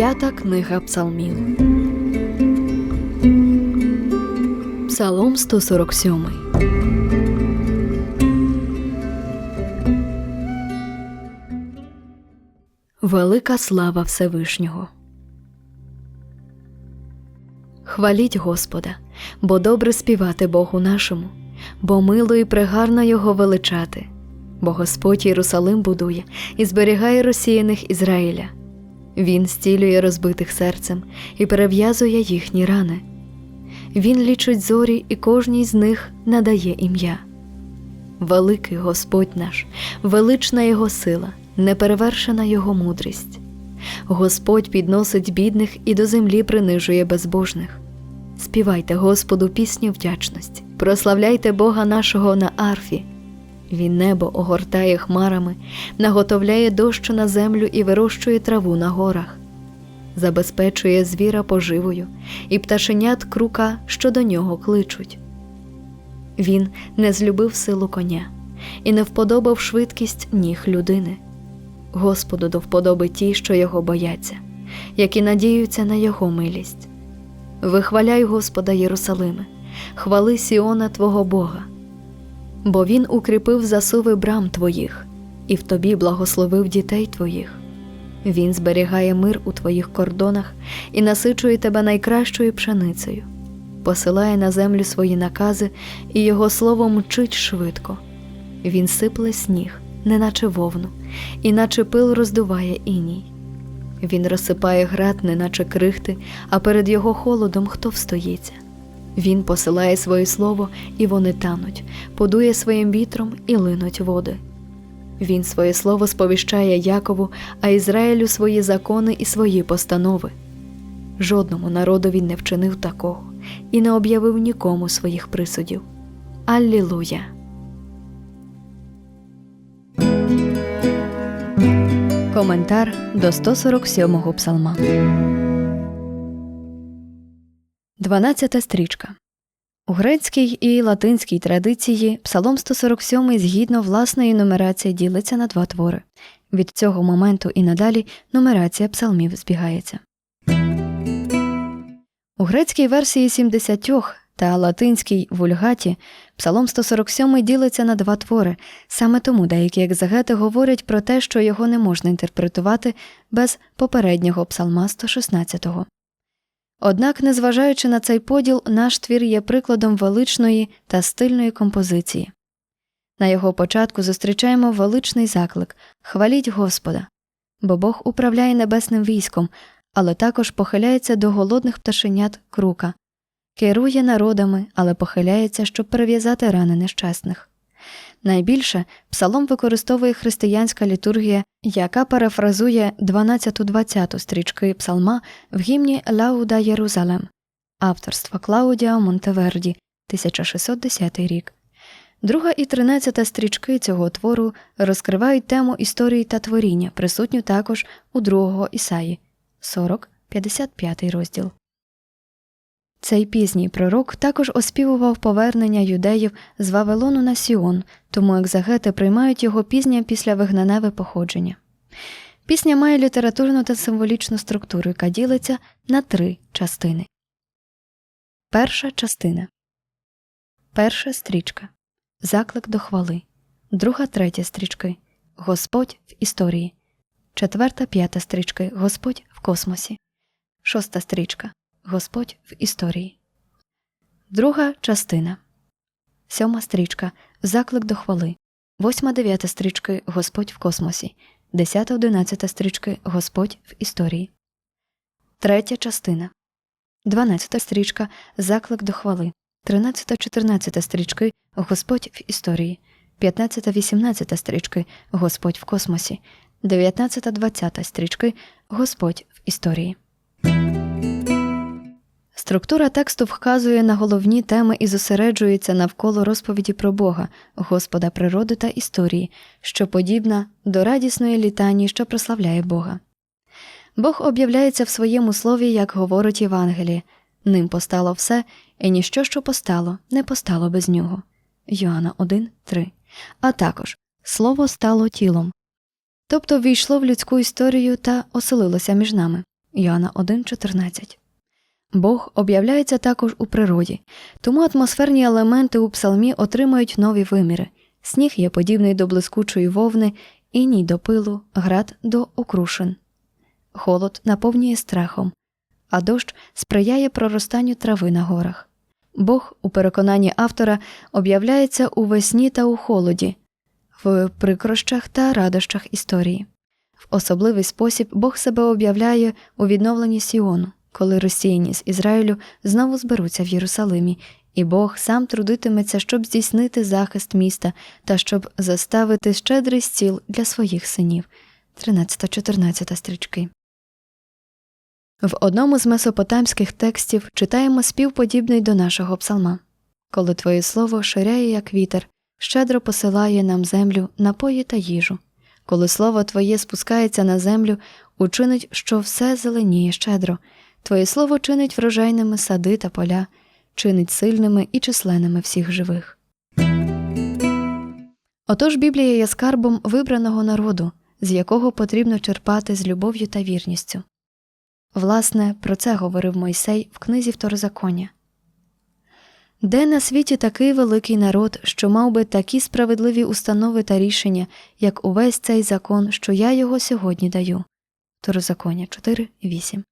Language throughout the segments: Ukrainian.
П'ята книга Псалмів. Псалом 147. Велика слава Всевишнього. Хваліть Господа, бо добре співати Богу нашому, бо мило і пригарно Його величати, бо Господь Єрусалим будує і зберігає розсіяних Ізраїля. Він стілює розбитих серцем і перев'язує їхні рани. Він лічить зорі і кожній з них надає ім'я. Великий Господь наш, велична Його сила, неперевершена Його мудрість. Господь підносить бідних і до землі принижує безбожних. Співайте Господу пісню вдячності, прославляйте Бога нашого на арфі. Він небо огортає хмарами, наготовляє дощ на землю і вирощує траву на горах, забезпечує звіра поживою і пташенят крука, що до нього кличуть. Він не злюбив силу коня і не вподобав швидкість ніг людини. Господу до вподоби ті, що його бояться, які надіються на його милість. Вихваляй Господа Єрусалиме, хвали Сіона Твого Бога, бо Він укріпив засуви брам Твоїх і в тобі благословив дітей Твоїх. Він зберігає мир у твоїх кордонах і насичує тебе найкращою пшеницею, посилає на землю свої накази, і його слово мчить швидко. Він сипле сніг, неначе вовну, і наче пил роздуває іній. Він розсипає град, неначе крихти, а перед його холодом хто встоїться. Він посилає своє слово, і вони тануть, подує своїм вітром і линуть води. Він своє слово сповіщає Якову, а Ізраїлю свої закони і свої постанови. Жодному народу він не вчинив такого і не об'явив нікому своїх присудів. Аллілуя! Коментар до 147-го псалма. 12 стрічка. У грецькій і латинській традиції Псалом 147 згідно власної нумерації ділиться на два твори. Від цього моменту і надалі нумерація псалмів збігається. У грецькій версії 70 та латинській вульгаті Псалом 147 ділиться на два твори, саме тому деякі екзегети говорять про те, що його не можна інтерпретувати без попереднього псалма 116. Однак, незважаючи на цей поділ, наш твір є прикладом величної та стильної композиції. На його початку зустрічаємо величний заклик Хваліть Господа, бо Бог управляє небесним військом, але також похиляється до голодних пташенят крука, керує народами, але похиляється, щоб перев'язати рани нещасних. Найбільше псалом використовує християнська літургія, яка парафразує 12-20 стрічки псалма в гімні Лауда Єрузалем авторства Клаудіа Монтеверді, 1610 рік. Друга і тринадцята стрічки цього твору розкривають тему історії та творіння, присутню також у другого Ісаї 40-55 розділ. Цей пізній пророк також оспівував повернення юдеїв з Вавилону на Сіон, тому екзагети приймають його пізнє після вигнаневе походження. Пісня має літературну та символічну структуру, яка ділиться на три частини. Перша частина Перша стрічка Заклик до хвали. Друга третя стрічки Господь в історії. Четверта п'ята стрічки Господь в космосі. Шоста стрічка Господь в історії. Друга частина. Сьома стрічка Заклик до хвали. Восьма дев'ята стрічки Господь в космосі. Десята одинадцята стрічки Господь в історії. Третя частина. Дванадцята стрічка Заклик до хвали. Тринадцята чотирнадцята стрічки Господь в історії. П'ятнадцята вісімнадцята стрічки Господь в космосі. Дев'ятнадцята двадцята стрічки Господь в історії. Структура тексту вказує на головні теми і зосереджується навколо розповіді про Бога, Господа природи та історії, що подібна до радісної літанії, що прославляє Бога. Бог об'являється в своєму слові, як говорить Євангеліє ним постало все, і ніщо, що постало, не постало без нього. Йоанна 1, 3. А також Слово стало тілом, тобто ввійшло в людську історію та оселилося між нами. Йоанна 1,14. Бог об'являється також у природі, тому атмосферні елементи у псалмі отримують нові виміри. Сніг є подібний до блискучої вовни, іній до пилу, град до окрушин. Холод наповнює страхом, а дощ сприяє проростанню трави на горах. Бог, у переконанні автора, об'являється у весні та у холоді, в прикрощах та радощах історії. В особливий спосіб Бог себе об'являє у відновленні Сіону, коли розсіяні з Ізраїлю знову зберуться в Єрусалимі, і Бог сам трудитиметься, щоб здійснити захист міста та щоб заставити щедрий стіл для своїх синів. 13-14 стрічки. В одному з месопотамських текстів читаємо спів подібний до нашого псалма. Коли твоє слово ширяє, як вітер, щедро посилає нам землю, напої та їжу. Коли слово твоє спускається на землю, учинить, що все зеленіє щедро. Твоє слово чинить врожайними сади та поля, чинить сильними і численними всіх живих. Отож Біблія є скарбом вибраного народу, з якого потрібно черпати з любов'ю та вірністю. Власне, про це говорив Мойсей в книзі Второзаконня. Де на світі такий великий народ, що мав би такі справедливі установи та рішення, як увесь цей закон, що я його сьогодні даю. Второзаконня 4.8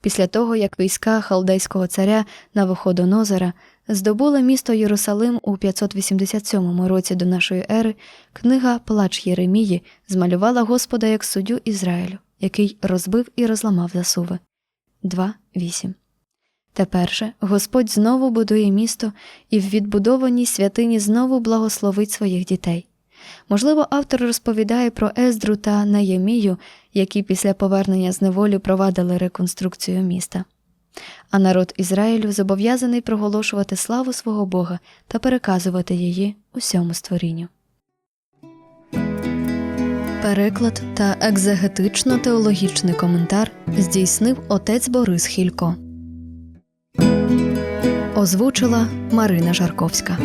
Після того, як війська халдейського царя Навуходонозора здобули місто Єрусалим у 587 році до нашої ери, книга Плач Єремії змалювала Господа як суддю Ізраїлю, який розбив і розламав засуви. 2.8 Тепер же Господь знову будує місто і в відбудованій святині знову благословить своїх дітей. Можливо, автор розповідає про Ездру та Наємію, які після повернення з неволі провадили реконструкцію міста. А народ Ізраїлю зобов'язаний проголошувати славу свого Бога та переказувати її усьому створінню. Переклад та екзегетично-теологічний коментар здійснив отець Борис Хілько. Озвучила Марина Жарковська.